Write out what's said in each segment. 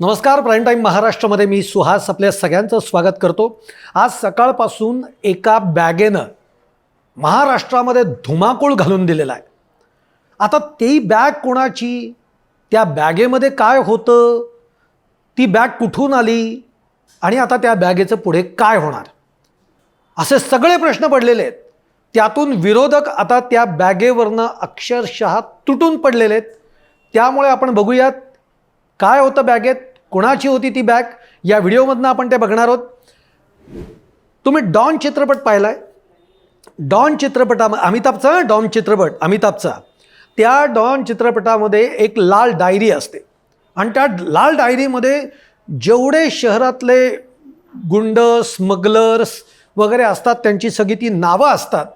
नमस्कार prime time महाराष्ट्रामध्ये मी सुहास आपल्या सगळ्यांचं स्वागत करतो. आज सकाळपासून एका बॅगेनं महाराष्ट्रामध्ये धुमाकूळ घालून दिलेला आहे. आता ती बॅग कोणाची? त्या बॅगेमध्ये काय होतं? ती बॅग कुठून आली? आणि आता त्या बॅगेचं पुढे काय होणार? असे सगळे प्रश्न पडलेले आहेत. त्यातून विरोधक आता त्या बॅगेवरनं अक्षरशः तुटून पडलेले आहेत. त्यामुळे आपण बघूयात काय होतं बॅगेत? कोणाची होती ती बॅग? या व्हिडिओमधनं आपण ते बघणार आहोत. तुम्ही डॉन चित्रपट पाहिला आहे डॉन चित्रपटा अमिताभचा डॉन चित्रपट अमिताभचा. त्या डॉन चित्रपटामध्ये एक लाल डायरी असते. आणि त्या लाल डायरीमध्ये जेवढे शहरातले गुंड स्मगलर्स वगैरे असतात त्यांची सगळी ती नावं असतात.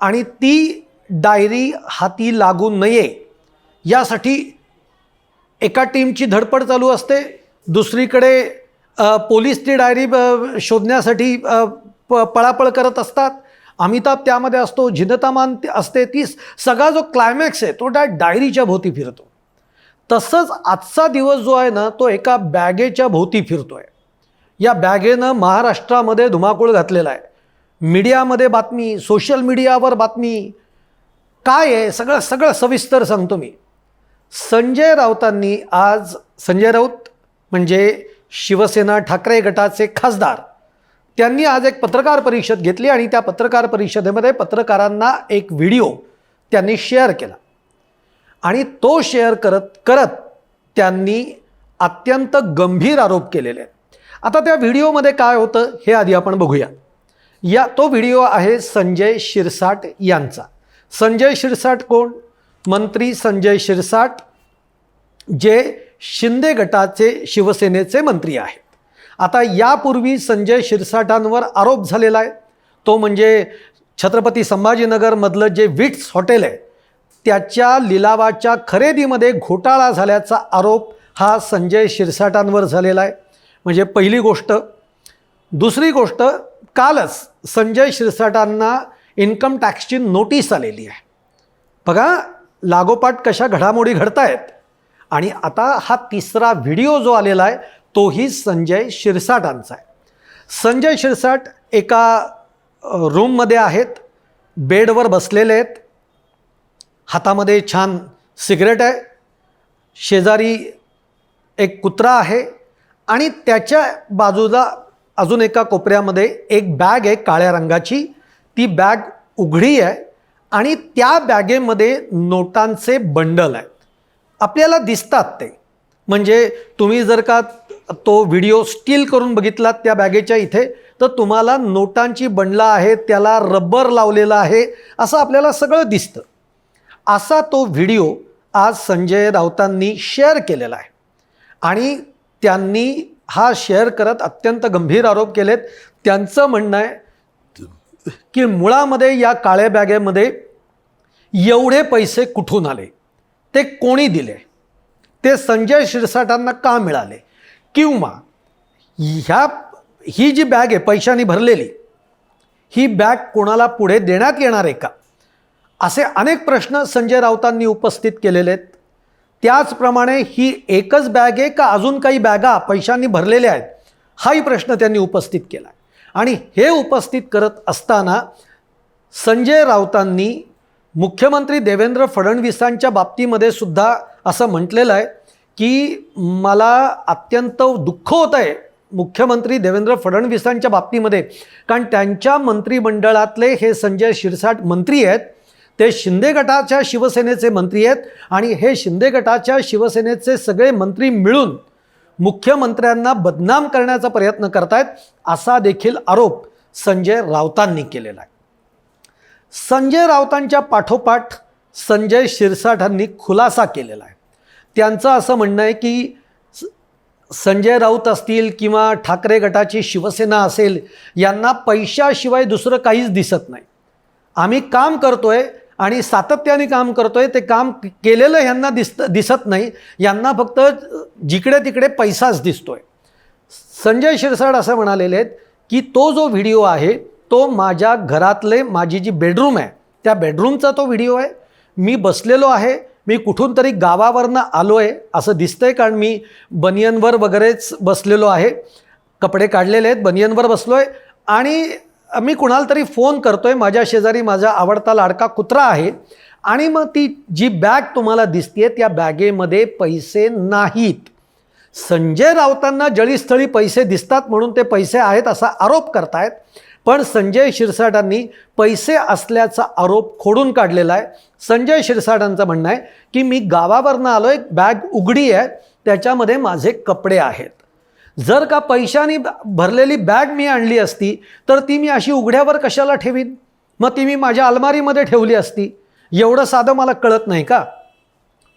आणि ती डायरी हाती लागू नये. यासाठी एका टीमची धडपड चालू असते. दुसरीकडे अ, पोलीस ती डायरी शोधण्यासाठी प पळापळ करत असतात. अमिताभ त्यामध्ये असतो झिनतामान असते ती सगळा जो क्लायमॅक्स आहे तो त्या डायरीच्या भोवती फिरतो. तसंच आजचा दिवस जो आहे ना तो एका बॅगेच्या भोवती फिरतो आहे या बॅगेनं महाराष्ट्रामध्ये धुमाकूळ घातलेला आहे. मीडियामध्ये बातमी सोशल मीडियावर बातमी. काय आहे? सगळं सगळं सविस्तर सांगतो मी. संजय राऊतांनी आज संजय राऊत म्हणजे शिवसेना ठाकरे गटाचे खासदार त्यांनी आज एक पत्रकार परिषद घेतली आणि त्या पत्रकार परिषदेमध्ये पत्रकारांना एक व्हिडिओ त्यांनी शेअर केला. आणि तो शेअर करत करत त्यांनी अत्यंत गंभीर आरोप केलेले आता त्या व्हिडिओमध्ये काय होतं हे आधी आपण बघूया. या तो व्हिडिओ आहे संजय शिरसाट यांचा. संजय शिरसाट कोण? मंत्री संजय शिरसाट जे शिंदे गटाचे शिवसेनेचे मंत्री आहेत. आता यापूर्वी संजय शिरसाटांवर आरोप झालेला आहे. तो म्हणजे छत्रपती संभाजीनगरमधलं जे विट्स हॉटेल आहे त्याच्या लिलावाच्या खरेदीमध्ये घोटाळा झाल्याचा आरोप हा संजय शिरसाटांवर झालेला आहे. म्हणजे पहिली गोष्ट. दुसरी गोष्ट कालच संजय शिरसाटांना इन्कम टॅक्सची नोटीस आलेली आहे. बघा लागोपाठ कशा घडामोडी घडतायत? आणि आता हा तिसरा व्हिडिओ जो आलेला आहे तोही संजय शिरसाटांचा आहे. संजय शिरसाट एका रूममध्ये आहेत बेडवर बसलेले आहेत. हातामध्ये छान सिगरेट आहे. शेजारी एक कुत्रा आहे. आणि त्याच्या बाजूला अजून एका कोपऱ्यामध्ये एक बॅग आहे काळ्या रंगाची. ती बॅग उघडी आहे. आणि त्या बॅगेमध्ये नोटांचे बंडल आहेत. आपल्याला दिसतात ते. म्हणजे तुम्ही जर का तो व्हिडिओ स्टील करून बघितलात त्या बॅगेच्या इथे तर तुम्हाला नोटांची बंडलं आहे त्याला रबर लावलेला आहे असं आपल्याला सगळं दिसतं. असा तो व्हिडिओ आज संजय राऊतांनी शेअर केलेला आहे. आणि त्यांनी हा शेअर करत अत्यंत गंभीर आरोप केलेत. त्यांचं म्हणणं आहे की मुळामध्ये या काळ्या बॅगेमध्ये एवढे पैसे कुठून आले? ते कोणी दिले? ते संजय शिरसाटांना का मिळाले? किंवा ह्या ही जी बॅग आहे पैशाने भरलेली ही बॅग कोणाला पुढे देण्यात येणार आहे का? असे अनेक प्रश्न संजय राऊतांनी उपस्थित केलेले आहेत. त्याचप्रमाणे ही एकच बॅग आहे का? अजून काही बॅगा पैशांनी भरलेल्या आहेत? हाही प्रश्न त्यांनी उपस्थित केला आणि हे उपस्थित करत असताना संजय राऊतांनी मुख्यमंत्री देवेंद्र फडणवीसांच्या बाबतीमध्ये सुद्धा असं म्हटलेलं आहे की मला अत्यंत दुःख होत आहे मुख्यमंत्री देवेंद्र फडणवीसांच्या बाबतीमध्ये. कारण त्यांच्या मंत्रिमंडळातले हे संजय शिरसाट मंत्री आहेत ते शिंदे गटाच्या शिवसेनेचे मंत्री आहेत आणि हे शिंदे गटाच्या शिवसेनेचे सगळे मंत्री मिळून मुख्यमंत्र्यांना बदनाम करण्याचा प्रयत्न करतायत असा देखील आरोप संजय राऊतांनी केलेला आहे. संजय राऊतांच्या पाठोपाठ संजय शिरसाठांनी खुलासा केलेला आहे. त्यांचं असं म्हणणं आहे की संजय राऊत असतील किंवा ठाकरे गटाची शिवसेना असेल यांना पैशाशिवाय दुसरं काहीच दिसत नाही. आम्ही काम करतोय आणि सातत्याने काम करतोय ते काम केलेलं यांना दिसत दिसत नाही. यांना फक्त जिकडे तिकडे पैसाच दिसतोय. संजय शिरसाट असं म्हणालेले आहेत की तो जो व्हिडिओ आहे तो माझ्या घरातले माझी जी बेडरूम आहे त्या बेडरूमचा तो व्हिडिओ आहे. मी बसलेलो आहे मी कुठून तरी गावावरनं आलो आहे असं दिसतंय कारण मी बनियनवर वगैरेच बसलेलो आहे. कपडे काढलेले आहेत बनियनवर बसलो आहे आणि मी कुणाला तरी फोन करतोय माझ्या शेजारी माझा आवडता लाडका कुत्रा आहे आणि मग ती जी बॅग तुम्हाला दिसते त्या बॅगेमध्ये पैसे नाहीत. संजय राऊतांना जळीस्थळी पैसे दिसतात म्हणून ते पैसे आहेत असा आरोप करतायत. पण संजय शिरसाटांनी पैसे असल्याचा आरोप खोडून काढलेला आहे. संजय शिरसाटांचं म्हणणं आहे की मी गावावरनं आलो एक बॅग उघडी आहे त्याच्यामध्ये माझे कपडे आहेत. जर का पैशाने भरलेली बॅग मी आणली असती तर ती मी अशी उघड्यावर कशाला ठेवीन? मग ती मी माझ्या अलमारीमध्ये ठेवली असती. एवढं साधं मला कळत नाही का?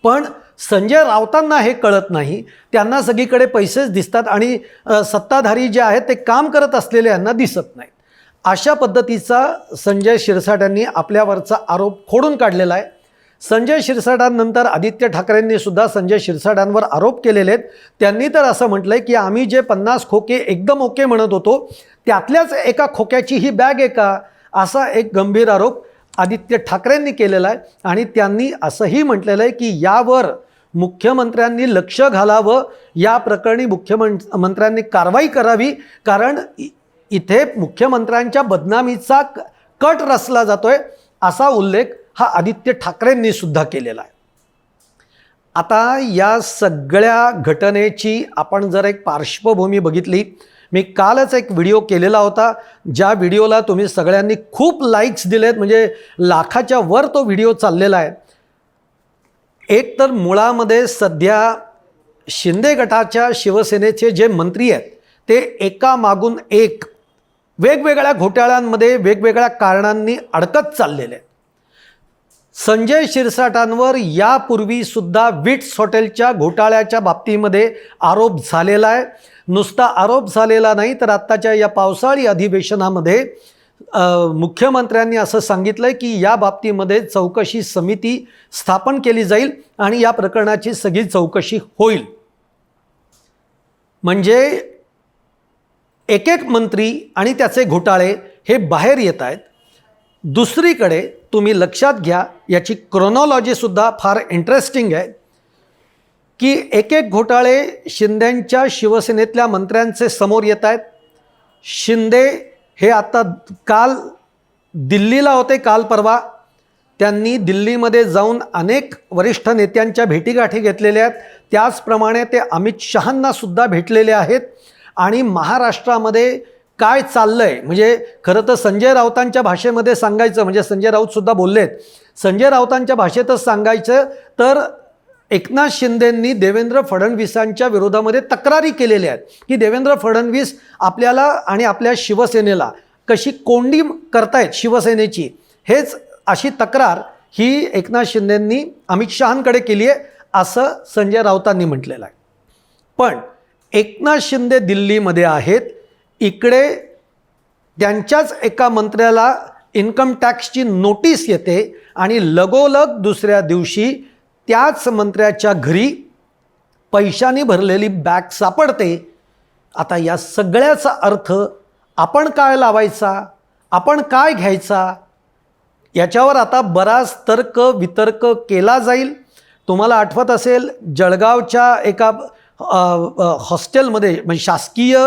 पण संजय राऊतांना हे कळत नाही. त्यांना सगळीकडे पैसेच दिसतात आणि सत्ताधारी जे आहेत ते काम करत असलेले यांना दिसत नाहीत. अशा पद्धतीचा संजय शिरसाटांनी आपल्यावरचा आरोप खोडून काढलेला आहे. संजय शिरसाटांनंतर आदित्य ठाकरेंनी सुद्धा संजय शिरसाटांवर आरोप केलेले आहेत. त्यांनी तर असं म्हटलं आहे की आम्ही जे पन्नास खोके एकदम ओके म्हणत होतो त्यातल्याच एका खोक्याची ही बॅग आहे का? असा एक गंभीर आरोप आदित्य ठाकरेंनी केलेला आहे आणि त्यांनी असंही म्हटलेलं आहे की यावर मुख्यमंत्र्यांनी लक्ष घालावं. या प्रकरणी मुख्यमंत मंत्र्यांनी कारवाई करावी कारण इ- इथे मुख्यमंत्र्यांच्या बदनामीचा क- कट रचला जातोय असा उल्लेख हा आदित्य ठाकरेंनी सुद्धा केलेला आहे. आता या सगळ्या घटनेची आपण जर एक पार्श्वभूमी बघितली मी कालच एक व्हिडिओ केलेला होता ज्या व्हिडिओला तुम्ही सगळ्यांनी खूप लाईक्स दिलेत म्हणजे लाखाच्या वर तो व्हिडिओ चाललेला आहे. एक तर मुळामध्ये सध्या शिंदे गटाच्या शिवसेनेचे जे मंत्री आहेत ते एकामागून एक वेगवेगळ्या घोटाळ्यांमध्ये वेगवेगळ्या कारणांनी अडकत चाललेले आहेत. संजय शिरसाटांवर यापूर्वी सुद्धा विट्स हॉटेलच्या घोटाळ्याच्या बाबतीमध्ये आरोप झालेला आहे. नुसता आरोप झालेला नाही तर आत्ताच्या या पावसाळी अधिवेशनामध्ये मुख्यमंत्र्यांनी असं सांगितलं आहे की या बाबतीमध्ये चौकशी समिती स्थापन केली जाईल आणि या प्रकरणाची सगळी चौकशी होईल. म्हणजे एक एक मंत्री आणि त्याचे घोटाळे हे बाहेर येत आहेत. दुसरीकडे तुम्ही लक्षात घ्या याची क्रोनॉलॉजीसुद्धा फार इंटरेस्टिंग आहे की एक एक घोटाळे शिंदेंच्या शिवसेनेतल्या मंत्र्यांचे समोर येत आहेत. शिंदे हे आता काल दिल्लीला होते काल परवा. त्यांनी दिल्लीमध्ये जाऊन अनेक वरिष्ठ नेत्यांच्या भेटीगाठी घेतलेल्या आहेत. त्याचप्रमाणे ते अमित शहांनासुद्धा भेटलेले आहेत. आणि महाराष्ट्रामध्ये काय चाललं आहे म्हणजे खरं तर संजय राऊतांच्या भाषेमध्ये सांगायचं म्हणजे संजय राऊतसुद्धा बोललेत. संजय राऊतांच्या भाषेतच सांगायचं तर एकनाथ शिंदेंनी देवेंद्र फडणवीसांच्या विरोधामध्ये तक्रारी केलेल्या आहेत की देवेंद्र फडणवीस आपल्याला आणि आपल्या शिवसेनेला कशी कोंडी करतायत शिवसेनेची हेच अशी तक्रार ही एकनाथ शिंदेंनी अमित शहांकडे केली आहे असं संजय राऊतांनी म्हटलेलं आहे. पण एकनाथ शिंदे दिल्लीमध्ये आहेत इकडे त्यांच्याच एका मंत्र्याला इन्कम टॅक्सची नोटीस येते आणि लगोलग दुसऱ्या दिवशी त्याच मंत्र्याच्या घरी पैशाने भरलेली बॅग सापडते. आता या सगळ्याचा अर्थ आपण काय लावायचा? आपण काय घ्यायचा? याच्यावर आता बराच तर्क वितर्क केला जाईल. तुम्हाला आठवत असेल जळगावच्या एका हॉस्टेलमध्ये म्हणजे शासकीय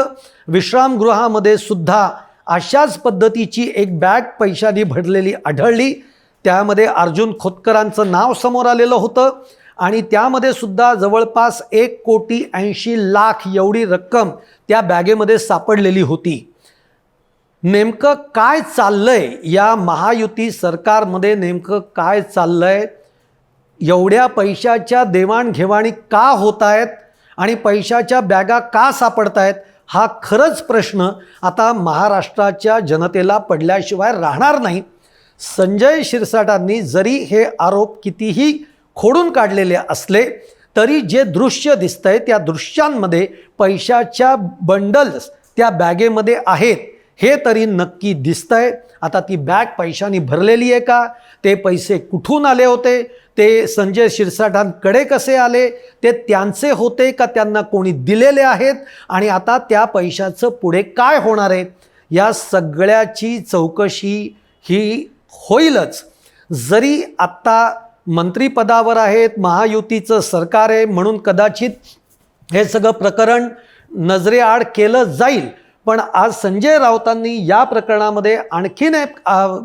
विश्रामगृहामध्ये सुद्धा अशाच पद्धतीची एक बॅग पैशाने भरलेली आढळली. त्यामध्ये अर्जुन खोतकरांचं नाव समोर आलेलं होतं आणि त्यामध्ये सुद्धा जवळपास एक कोटी ऐंशी लाख एवढी रक्कम त्या बॅगेमध्ये सापडलेली होती. नेमकं काय चाललंय या महायुती सरकारमध्ये? नेमकं काय चाललंय? एवढ्या पैशाच्या देवाणघेवाणी का होत आहेत? आणि पैशाच्या बॅगा का सापडत आहेत हा खरंच प्रश्न आता महाराष्ट्राच्या जनतेला पडल्याशिवाय राहणार नाही. संजय शिरसाटांनी जरी हे आरोप कितीही खोडून काढलेले असले तरी जे दृश्य दिसतंय त्या दृश्यांमध्ये पैशाच्या बंडल्स त्या बॅगेमध्ये आहेत. हे तरी नक्की दिसतंय. आता ती बॅग पैशानी भरलेली आहे का? ते पैसे कुठून आले होते? ते संजय शिरसाटांकडे कसे आले? ते त्यांचे होते का त्यांना कोणी दिलेले आहेत? आणि आता त्या पैशाचं पुढे काय होणार आहे? या सगळ्याची चौकशी ही होईलच. जरी आत्ता मंत्रिपदावर आहेत महायुतीचं सरकार आहे म्हणून कदाचित हे सगळं प्रकरण नजरेआड केलं जाईल. पण आज संजय राऊतांनी या प्रकरणामध्ये आणखीन एक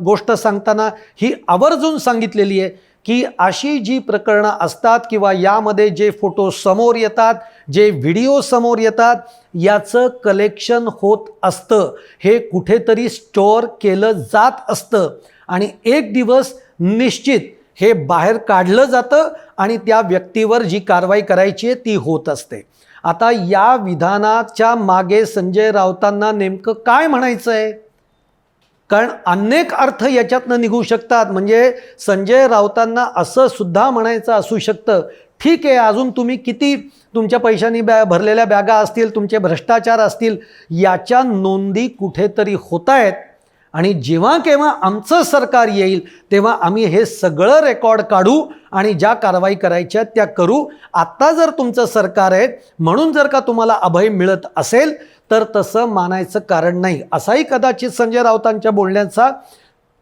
गोष्ट सांगताना ही आवर्जून सांगितलेली आहे की अशी जी प्रकरणं असतात किंवा यामध्ये जे फोटो समोर येतात जे व्हिडिओ समोर येतात याचं कलेक्शन होत असतं. हे कुठेतरी स्टोअर केलं जात असतं. आणि एक दिवस निश्चित हे बाहेर काढलं जातं आणि त्या व्यक्तीवर जी कारवाई करायची आहे ती होत असते. आता या विधानाच्या मागे संजय राऊतांना नेमकं काय म्हणायचं आहे कारण अनेक अर्थ याच्यातनं निघू शकतात. म्हणजे संजय राऊतांना असं सुद्धा म्हणायचं असू शकतं. ठीक आहे अजून तुम्ही किती तुमच्या पैशांनी बॅ भरलेल्या बॅगा असतील तुमचे भ्रष्टाचार असतील याच्या नोंदी कुठेतरी होत आहेत आणि जेव्हा केव्हा आमचं सरकार येईल तेव्हा आम्ही हे सगळं रेकॉर्ड काढू आणि ज्या कारवाई करायच्या त्या करू. आत्ता जर तुमचं सरकार आहे म्हणून जर का तुम्हाला अभय मिळत असेल तर तसं मानायचं कारण नाही. असाही कदाचित संजय राऊतांच्या बोलण्याचा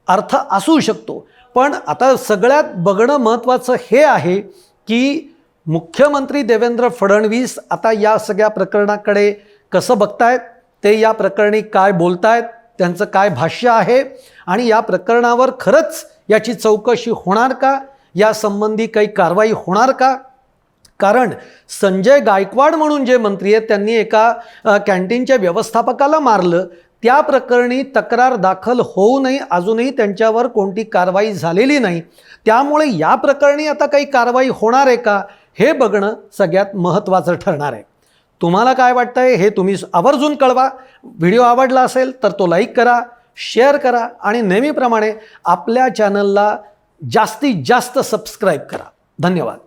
अर्थ असू शकतो. पण आता सगळ्यात बघणं महत्त्वाचं हे आहे की मुख्यमंत्री देवेंद्र फडणवीस आता या सगळ्या प्रकरणाकडे कसं बघतायत ते या प्रकरणी काय बोलतायत त्यांचं काय भाष्य आहे आणि या प्रकरणावर खरंच याची चौकशी होणार का? यासंबंधी काही कारवाई होणार का? कारण संजय गायकवाड म्हणून जे मंत्री आहेत त्यांनी एका कॅन्टीनच्या व्यवस्थापकाला मारलं. त्या प्रकरणी तक्रार दाखल होऊ नये अजूनही त्यांच्यावर कोणती कारवाई झालेली नाही. त्यामुळे या प्रकरणी आता काही कारवाई होणार आहे का? हे बघणं सगळ्यात महत्त्वाचं ठरणार आहे. तुम्हाला काय वाटतंय हे तुम्ही आवर्जून कळवा. व्हिडिओ आवडला असेल तर तो लाईक करा शेअर करा आणि नेहमीप्रमाणे आपल्या चॅनलला जास्तीत जास्त सबस्क्राईब करा. धन्यवाद.